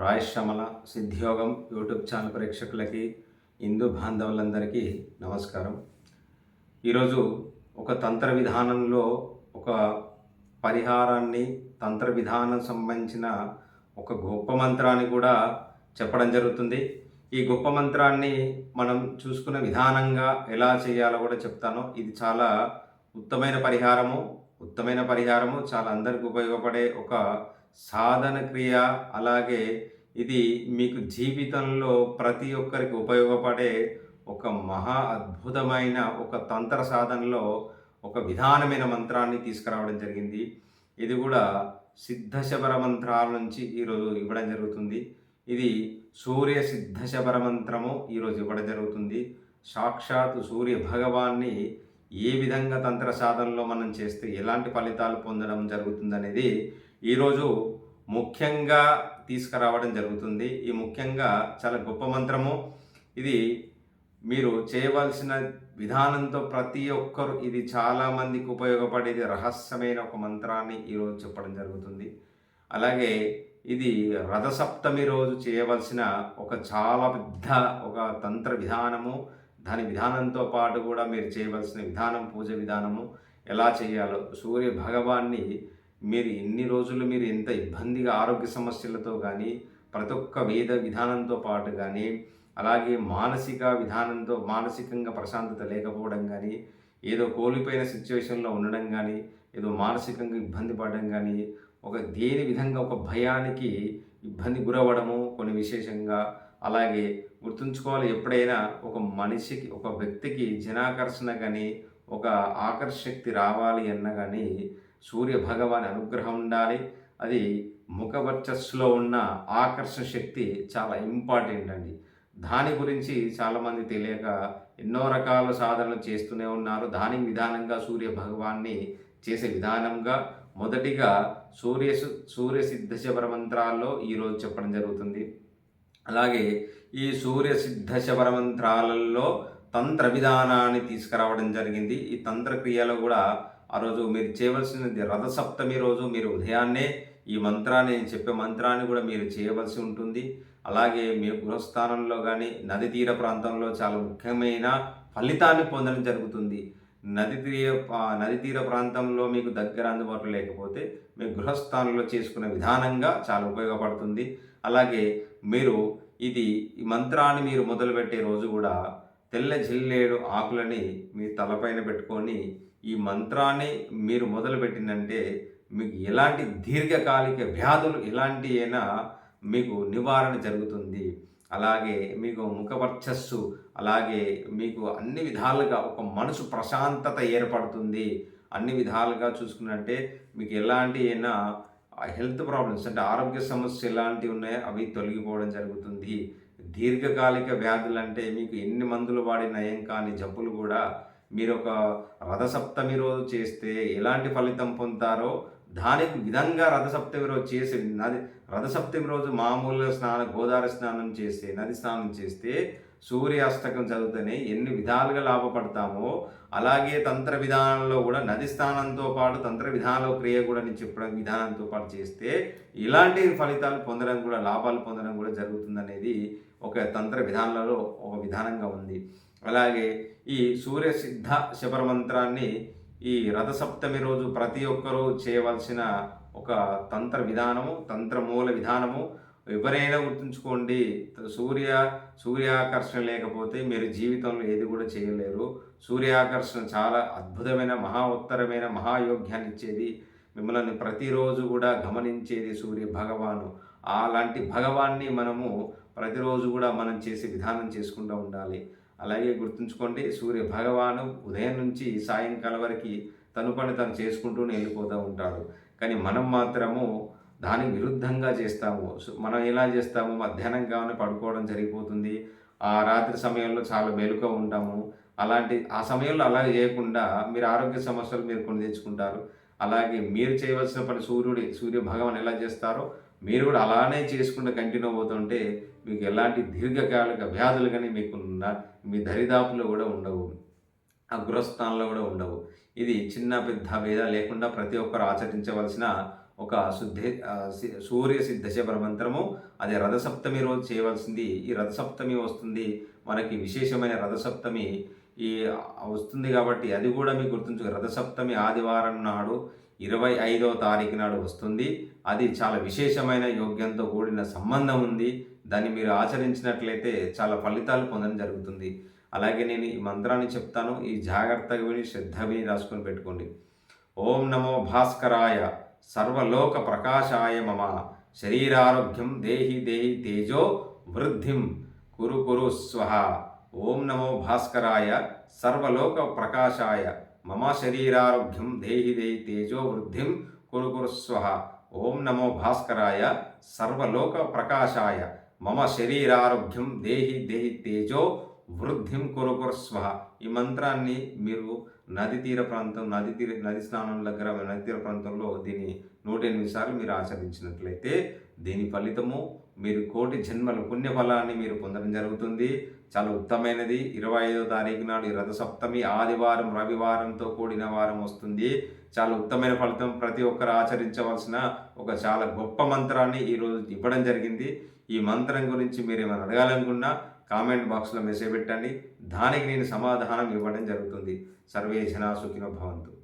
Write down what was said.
రాయశ్రమల సిద్ధియోగం YouTube channel ప్రేక్షకులకి హిందూ బాంధవులందరికీ నమస్కారం. ఈరోజు ఒక తంత్ర విధానంలో ఒక పరిహారాన్ని తంత్ర విధానం సంబంధించిన ఒక గొప్ప మంత్రాన్ని కూడా చెప్పడం జరుగుతుంది. ఈ గొప్ప మంత్రాన్ని మనం చూసుకున్న విధానంగా ఎలా చేయాలో కూడా చెప్తాను. ఇది చాలా ఉత్తమైన పరిహారము. ఉత్తమైన పరిహారము చాలా అందరికి ఉపయోగపడే ఒక సాధన క్రియ అలాగే ఇది మీకు జీవితంలో ప్రతి ఒక్కరికి ఉపయోగపడే ఒక మహా అద్భుతమైన ఒక తంత్ర సాధనలో ఒక విధానమైన మంత్రాన్ని తీసుకురావడం జరిగింది. ఇది కూడా సిద్ధశబర మంత్రాల నుంచి ఈరోజు ఇవ్వడం జరుగుతుంది. ఇది సూర్య సిద్ధశబర మంత్రము ఈరోజు ఇవ్వడం జరుగుతుంది. సాక్షాత్ సూర్య భగవాన్ని ఏ విధంగా తంత్ర సాధనలో మనం చేస్తే ఎలాంటి ఫలితాలు పొందడం జరుగుతుందనేది ఈరోజు ముఖ్యంగా తీసుకురావడం జరుగుతుంది. ఈ ముఖ్యంగా చాలా గొప్ప మంత్రము. ఇది మీరు చేయవలసిన విధానంతో ప్రతి ఒక్కరు ఇది చాలామందికి ఉపయోగపడేది రహస్యమైన ఒక మంత్రాన్ని ఈరోజు చెప్పడం జరుగుతుంది. అలాగే ఇది రథసప్తమి రోజు చేయవలసిన ఒక చాలా పెద్ద ఒక తంత్ర విధానము. దాని విధానంతో పాటు కూడా మీరు చేయవలసిన విధానం పూజ విధానము ఎలా చేయాలో సూర్య భగవాన్ని మీరు ఎన్ని రోజులు మీరు ఎంత ఇబ్బందిగా ఆరోగ్య సమస్యలతో కానీ ప్రతి ఒక్క వేద విధానంతో పాటు కానీ అలాగే మానసిక విధానంతో మానసికంగా ప్రశాంతత లేకపోవడం కానీ ఏదో కోల్పోయిన సిచ్యువేషన్లో ఉండడం కానీ ఏదో మానసికంగా ఇబ్బంది పడడం కానీ ఒక దేని విధంగా ఒక భయానికి ఇబ్బంది గురవ్వడము కొన్ని విశేషంగా అలాగే గుర్తుంచుకోవాలి ఎప్పుడైనా ఒక మనిషికి ఒక వ్యక్తికి జనాకర్షణ కానీ ఒక ఆకర్షక్తి రావాలి అన్న కానీ సూర్య భగవాని అనుగ్రహం ఉండాలి. అది ముఖవర్చస్సులో ఉన్న ఆకర్షణ శక్తి చాలా ఇంపార్టెంట్ అండి. దాని గురించి చాలామంది తెలియక ఎన్నో రకాల సాధనలు చేస్తూనే ఉన్నారు. దాని విధానంగా సూర్య భగవాన్ని చేసే విధానంగా మొదటిగా సూర్య సూర్య సిద్ధ శబర మంత్రాల్లో ఈరోజు చెప్పడం జరుగుతుంది. అలాగే ఈ సూర్య సిద్ధ శబర మంత్రాలలో తంత్ర విధానాన్ని తీసుకురావడం జరిగింది. ఈ తంత్రక్రియలో కూడా ఆ రోజు మీరు చేయవలసినది రథసప్తమి రోజు మీరు ఉదయాన్నే ఈ మంత్రాన్ని నేను చెప్పే మంత్రాన్ని కూడా మీరు చేయవలసి ఉంటుంది. అలాగే మీ గృహస్థానంలో కానీ నది తీర ప్రాంతంలో చాలా ముఖ్యమైన ఫలితాన్ని పొందడం జరుగుతుంది. నది తీర నది తీర ప్రాంతంలో మీకు దగ్గర అందుబాటులో లేకపోతే మీ గృహస్థానంలో చేసుకునే విధానంగా చాలా ఉపయోగపడుతుంది. అలాగే మీరు ఇది ఈ మంత్రాన్ని మీరు మొదలుపెట్టే రోజు కూడా తెల్ల జిల్లేడు ఆకులని మీ తలపైన పెట్టుకొని ఈ మంత్రాన్ని మీరు మొదలుపెట్టిందంటే మీకు ఎలాంటి దీర్ఘకాలిక వ్యాధులు ఎలాంటి అయినా మీకు నివారణ జరుగుతుంది. అలాగే మీకు ముఖవర్చస్సు అలాగే మీకు అన్ని విధాలుగా ఒక మనసు ప్రశాంతత ఏర్పడుతుంది. అన్ని విధాలుగా చూసుకున్నట్టే మీకు ఎలాంటి అయినా హెల్త్ ప్రాబ్లమ్స్ అంటే ఆరోగ్య సమస్యలు ఎలాంటివి ఉన్నాయో అవి తొలగిపోవడం జరుగుతుంది. దీర్ఘకాలిక వ్యాధులు అంటే మీకు ఎన్ని మందులు వాడి నయం కాని జబ్బులు కూడా మీరు ఒక రథసప్తమి రోజు చేస్తే ఎలాంటి ఫలితం పొందుతారో దానికి విధంగా రథసప్తమి రోజు చేసి నది రథసప్తమి రోజు మామూలుగా స్నానం గోదావరి స్నానం చేస్తే నది స్నానం చేస్తే సూర్యాస్తకం చదివితేనే ఎన్ని విధాలుగా లాభపడతామో అలాగే తంత్ర విధానంలో కూడా నది స్నానంతో పాటు తంత్ర విధానంలో క్రియ కూడా నేను చెప్పడం విధానంతో పాటు చేస్తే ఇలాంటి ఫలితాలు పొందడం కూడా లాభాలు పొందడం కూడా జరుగుతుందనేది ఒక తంత్ర విధానంలో ఒక విధానంగా ఉంది. అలాగే ఈ సూర్య సిద్ధ శబర మంత్రాన్ని ఈ రథసప్తమి రోజు ప్రతి ఒక్కరూ చేయవలసిన ఒక తంత్ర విధానము తంత్రమూల విధానము. ఎవరైనా గుర్తుంచుకోండి సూర్య సూర్యాకర్షణ లేకపోతే మీరు జీవితంలో ఏది కూడా చేయలేరు. సూర్యాకర్షణ చాలా అద్భుతమైన మహా ఉత్తరమైన మహాయోగ్యాన్ని ఇచ్చేది. మిమ్మల్ని ప్రతిరోజు కూడా గమనించేది సూర్య భగవాను. అలాంటి భగవాన్ని మనము ప్రతిరోజు కూడా మనం చేసే విధానం చేసుకుంటూ ఉండాలి. అలాగే గుర్తుంచుకోండి సూర్య భగవాను ఉదయం నుంచి సాయంకాలం వరకు తను పని తను చేసుకుంటూనే వెళ్ళిపోతూ ఉంటాడు. కానీ మనం మాత్రము దానికి విరుద్ధంగా చేస్తాము. మనం ఎలా చేస్తాము? మధ్యాహ్నం కావాలని పడుకోవడం జరిగిపోతుంది. ఆ రాత్రి సమయంలో చాలా మెలుక ఉంటాము. అలాంటి ఆ సమయంలో అలాగే చేయకుండా మీరు ఆరోగ్య సమస్యలు మీరు కొని తెచ్చుకుంటారు. అలాగే మీరు చేయవలసిన పని సూర్యుడి సూర్య భగవాన్ ఎలా చేస్తారో మీరు కూడా అలానే చేసుకుంటూ కంటిన్యూ అవుతుంటే మీకు ఎలాంటి దీర్ఘకాలిక వ్యాధులు కానీ మీకు మీ దరిదాపులో కూడా ఉండవు. ఆ గృహస్థానంలో కూడా ఉండవు. ఇది చిన్న పెద్ద భేద లేకుండా ప్రతి ఒక్కరు ఆచరించవలసిన ఒక శుద్ధి సూర్య సిద్ధశబర మంత్రము. అది రథసప్తమి రోజు చేయవలసింది. ఈ రథసప్తమి వస్తుంది. మనకి విశేషమైన రథసప్తమి ఈ వస్తుంది కాబట్టి అది కూడా మీకు గుర్తుంచు రథసప్తమి ఆదివారం నాడు ఇరవై ఐదవ తారీఖు నాడు వస్తుంది. అది చాలా విశేషమైన యోగ్యంతో కూడిన సంబంధం ఉంది. దాన్ని మీరు ఆచరించినట్లయితే చాలా ఫలితాలు పొందడం జరుగుతుంది. అలాగే నేను ఈ మంత్రాన్ని చెప్తాను. ఈ జాగ్రత్తగా విని శ్రద్ధ విని రాసుకొని పెట్టుకోండి. ఓం నమో భాస్కరాయ సర్వలోక ప్రకాశాయ మమ. శరీరారోగ్యం దేహి దేహి తేజో వృద్ధిం కురు కురు స్వహ. ఓం నమో భాస్కరాయ సర్వలోక ప్రకాశాయ మమ. శరీరారోగ్యం దేహి దేహి తేజో వృద్ధిం కురు కురు స్వహ. ఓం నమో భాస్కరాయ సర్వలోక ప్రకాశాయ మమ శరీరారోగ్యం దేహి దేహి తేజో వృద్ధిం కురు స్వహ. ఈ మంత్రాన్ని మీరు నది తీర ప్రాంతం నది తీర నది స్నానం దగ్గర నది తీర ప్రాంతంలో దీన్ని నూట ఎనిమిది సార్లు మీరు ఆచరించినట్లయితే దీని ఫలితము మీరు కోటి జన్మల పుణ్యఫలాన్ని మీరు పొందడం జరుగుతుంది. చాలా ఉత్తమైనది. ఇరవై ఐదో తారీఖు నాడు రథసప్తమి ఆదివారం రవివారంతో కూడిన వారం వస్తుంది. చాలా ఉత్తమైన ఫలితం. ప్రతి ఒక్కరు ఆచరించవలసిన ఒక చాలా గొప్ప మంత్రాన్ని ఈరోజు ఇవ్వడం జరిగింది. ఈ మంత్రం గురించి మీరు ఏమైనా అడగాలనుకున్నా కామెంట్ బాక్స్లో మెసేజ్ పెట్టండి. దానికి నేను సమాధానం ఇవ్వడం జరుగుతుంది. సర్వే జనా సుఖినో భవంతు.